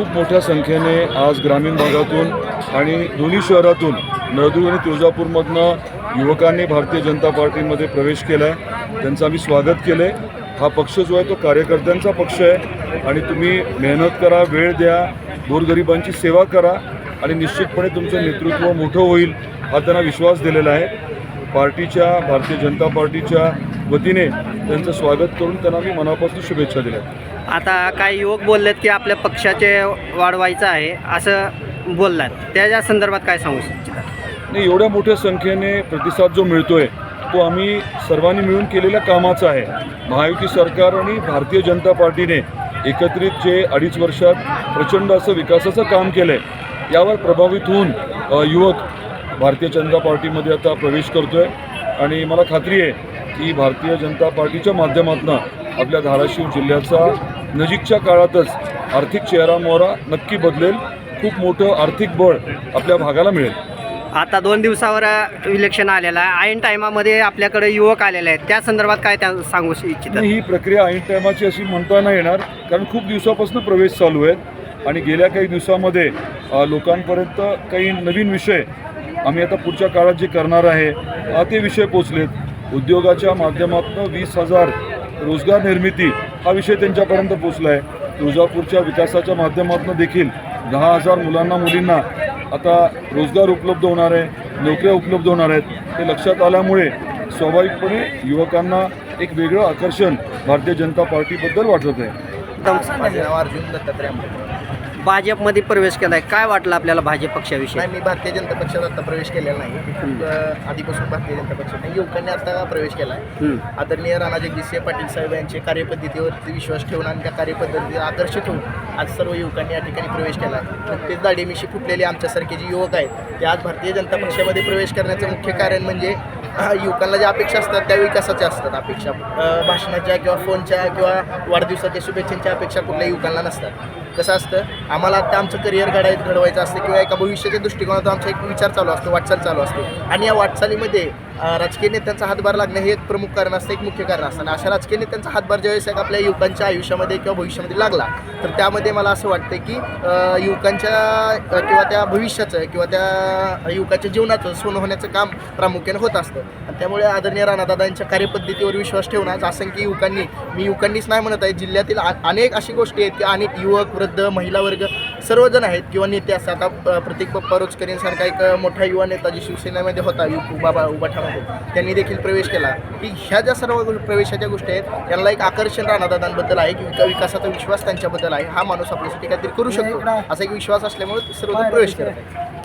खूप मोठ्या संख्येने आज ग्रामीण भागातून आणि दोन्ही शहरातून नळदूर आणि तुळजापूरमधनं युवकांनी भारतीय जनता पार्टीमध्ये प्रवेश केला आहे त्यांचं आम्ही स्वागत केलं आहे हा पक्ष जो आहे तो कार्यकर्त्यांचा पक्ष आहे आणि तुम्ही मेहनत करा वेळ द्या गोरगरिबांची सेवा करा आणि निश्चितपणे तुमचं नेतृत्व मोठं होईल हा त्यांना विश्वास दिलेला आहे. पार्टीच्या भारतीय जनता पार्टीच्या वतीने त्यांचं स्वागत करून त्यांना मी मनापासून शुभेच्छा दिल्या. आता काही युवक बोललेत की आपल्या पक्षाचे वाढवायचं आहे असं बोललात. त्याच्या संदर्भात काय सांगू इच्छिता नाही एवढ्या मोठ्या संख्येने प्रतिसाद जो मिळतोय तो आम्ही सर्वांनी मिळून केलेल्या कामाचा आहे. महायुती सरकार आणि भारतीय जनता पार्टीने एकत्रित जे अडीच वर्षात प्रचंड असं विकासाचं काम केलं आहे यावर प्रभावित होऊन युवक भारतीय जनता पार्टीमध्ये आता प्रवेश करतोय. आणि मला खात्री आहे की भारतीय जनता पार्टीच्या माध्यमातून आपल्या धाराशिव जिल्ह्याचा नजीकच्या काळातच आर्थिक चेहरा मोहरा नक्की बदलेल. खूप मोठं आर्थिक बळ आपल्या भागाला मिळेल. आता दोन दिवसावर इलेक्शन आलेलं आहे. ऐन टायमामध्ये आपल्याकडे युवक आलेले आहेत. त्या संदर्भात काय त्या सांगू इच्छितात नाही ही प्रक्रिया ऐन टायमाची अशी म्हणता नाही येणार कारण खूप दिवसापासून प्रवेश चालू आहेत. आणि गेल्या काही दिवसामध्ये अ, लोकांपर्यंत काही नवीन विषय आम्ही आता पुढच्या काळात जे करणार आहे ते विषय पोचलेत. उद्योगाच्या माध्यमातून वीस हजार रोजगार निर्मिती हा विषय त्यांच्यापर्यंत पोचला आहे तुळजापूरच्या विकासाच्या माध्यमातून देखील दहा हजार मुलांना मुलींना आता रोजगार उपलब्ध होणार आहे नोकऱ्या उपलब्ध होणार आहेत. हे लक्षात आल्यामुळे स्वाभाविकपणे युवकांना एक वेगळं आकर्षण भारतीय जनता पार्टीबद्दल वाटत आहे. भाजपमध्ये प्रवेश केलाय काय वाटलं आपल्याला भाजप पक्षाविषयी? नाही मी भारतीय जनता पक्षात आता प्रवेश केलेला नाही. खूप आधीपासून भारतीय जनता पक्षात नाही. युवकांनी आता प्रवेश केला आहे. आदरणीय राणा जगदीशसिंह पाटील साहेब यांच्या कार्यपद्धतीवरती विश्वास ठेवून आणि त्या कार्यपद्धतीवर आदर्श ठेवून आज सर्व युवकांनी या ठिकाणी प्रवेश केला आहे. नुकतेच दाढीमिशी फुटलेले आमच्यासारखे जे युवक आहेत ते आज भारतीय जनता पक्षामध्ये प्रवेश करण्याचं मुख्य कारण म्हणजे युवकांना ज्या अपेक्षा असतात त्या विकासाच्या असतात अपेक्षा. भाषणाच्या किंवा फोनच्या किंवा वाढदिवसाच्या शुभेच्छांच्या अपेक्षा कुठल्या युवकांना नसतात. कसं असतं? आम्हाला आता आमचं करिअर घडायचं घडवायचं असतं किंवा एका भविष्याच्या दृष्टिकोनातून आमचा एक विचार चालू असतो वाटचाल चालू असते. आणि या वाटचालीमध्ये राजकीय नेत्यांचा हातभार लागणं हे एक प्रमुख कारण असतं एक मुख्य कारण असतं. आणि अशा राजकीय नेत्यांचा हातभार ज्यावेळेस एक आपल्या युवकांच्या आयुष्यामध्ये किंवा भविष्यामध्ये लागला तर त्यामध्ये मला असं वाटतं की युवकांच्या किंवा त्या भविष्याचं किंवा त्या युवकाच्या जीवनाचं सोनं होण्याचं काम प्रामुख्याने होत असतं. आणि त्यामुळे आदरणीय राणादादांच्या कार्यपद्धतीवर विश्वास ठेवणं आज असंख्य युवकांनी मी युवकांनीच नाही म्हणत आहे जिल्ह्यातील आ- अनेक अशी गोष्टी आहेत की अनेक युवक वृद्ध महिला वर्ग सर्वजण आहेत किंवा नेते असतात. आता प्रतीक पप्पा रोचकरींसारखा एक मोठा युवा नेता जी शिवसेनेमध्ये होता यु बाबा उबाठामध्ये त्यांनी देखील प्रवेश केला. की ह्या ज्या सर्व प्रवेशाच्या गोष्टी आहेत त्यांना एक आकर्षण राणादादांबद्दल आहे की विका विकासाचा विश्वास त्यांच्याबद्दल आहे. हा माणूस आपल्यासाठी काहीतरी करू शकतो. असा एक विश्वास असल्यामुळे सर्वजण प्रवेश करत